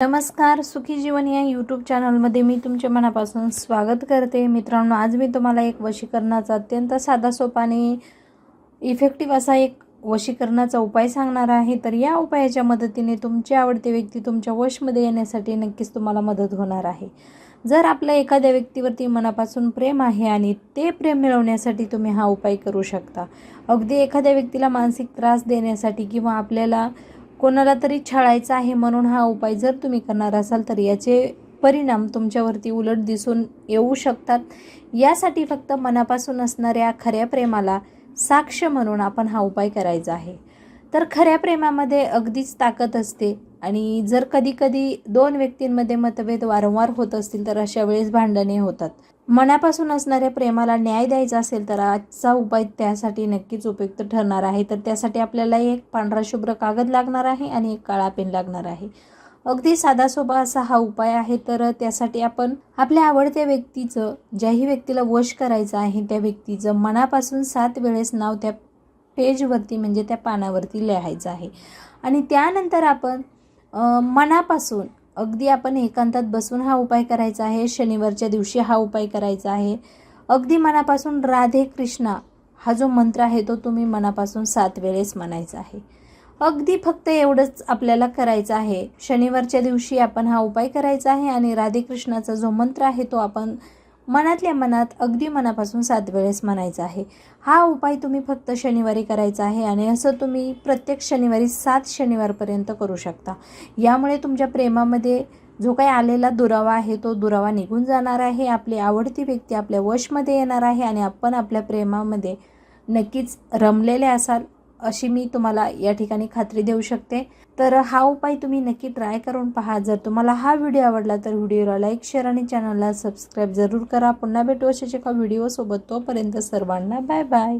नमस्कार सुखी जीवन या यूट्यूब चॅनलमध्ये मी तुमच्या मनापासून स्वागत करते. मित्रांनो आज मी तुम्हाला एक वशीकरणाचा अत्यंत साधा सोपा आणि इफेक्टिव्ह असा एक वशीकरणाचा उपाय सांगणार आहे. तर या उपायाच्या मदतीने तुमची आवडती व्यक्ती तुमच्या वशमध्ये येण्यासाठी नक्कीच तुम्हाला मदत होणार आहे. जर आपल्या एखाद्या व्यक्तीवरती मनापासून प्रेम आहे आणि ते प्रेम मिळवण्यासाठी तुम्ही हा उपाय करू शकता. अगदी एखाद्या व्यक्तीला मानसिक त्रास देण्यासाठी किंवा आपल्याला कोणाला तरी छळायचं आहे म्हणून हा उपाय जर तुम्ही करणार असाल तर याचे परिणाम तुमच्यावरती उलट दिसून येऊ शकतात. यासाठी फक्त मनापासून असणाऱ्या खऱ्या प्रेमाला साक्ष म्हणून आपण हा उपाय करायचा आहे. तर खऱ्या प्रेमामध्ये अगदीच ताकद असते. आणि जर कधी कधी दोन व्यक्तींमध्ये मतभेद वारंवार होत असतील तर अशा वेळेस भांडणे होतात. मनापासून असणाऱ्या प्रेमाला न्याय द्यायचा असेल तर आजचा उपाय त्यासाठी नक्कीच उपयुक्त ठरणार आहे. तर त्यासाठी आपल्याला एक पांढरा शुभ्र कागद लागणार आहे आणि एक काळा पेन लागणार आहे. अगदी साधा असा हा उपाय आहे तर त्यासाठी आपण आपल्या आवडत्या व्यक्तीचं ज्याही व्यक्तीला वश करायचं आहे त्या व्यक्तीचं मनापासून सात वेळेस नाव त्या पेजवरती म्हणजे त्या पानावरती लिहायचं आहे. आणि त्यानंतर आपण मनापासून अगदी आपण एकांतात बसून हा उपाय करायचा आहे शनिवारच्या दिवशी हा उपाय करायचा आहे. अगदी मनापासून राधे कृष्णा हा जो मंत्र आहे तो तुम्ही मनापासून सात वेळेस म्हणायचा आहे. अगदी फक्त एवढंच आपल्याला करायचं आहे. शनिवारच्या दिवशी आपण हा उपाय करायचा आहे आणि राधेकृष्णाचा जो मंत्र आहे तो आपण मनातल्या मनात अगदी मनापासून सात वेळेस म्हणायचा आहे. हा उपाय तुम्ही फक्त शनिवारी करायचा आहे आणि असं तुम्ही प्रत्येक शनिवारी सात शनिवारपर्यंत करू शकता. यामुळे तुमच्या प्रेमामध्ये जो काही आलेला दुरावा आहे तो दुरावा निघून जाणार आहे. आपली आवडती व्यक्ती आपल्या वशमध्ये येणार आहे आणि आपण आपल्या प्रेमामध्ये नक्कीच रमलेले असाल. अशी मी तुम्हाला या ठिकाणी खात्री देऊ शकते. तर हा उपाय तुम्ही नक्की ट्राय करून पहा. जर तुम्हाला हा व्हिडिओ आवडला तर व्हिडिओला लाईक शेअर आणि चॅनलला सबस्क्राईब जरूर करा. पुन्हा भेटू अशाच एका व्हिडिओसोबत तोपर्यंत सर्वांना बाय बाय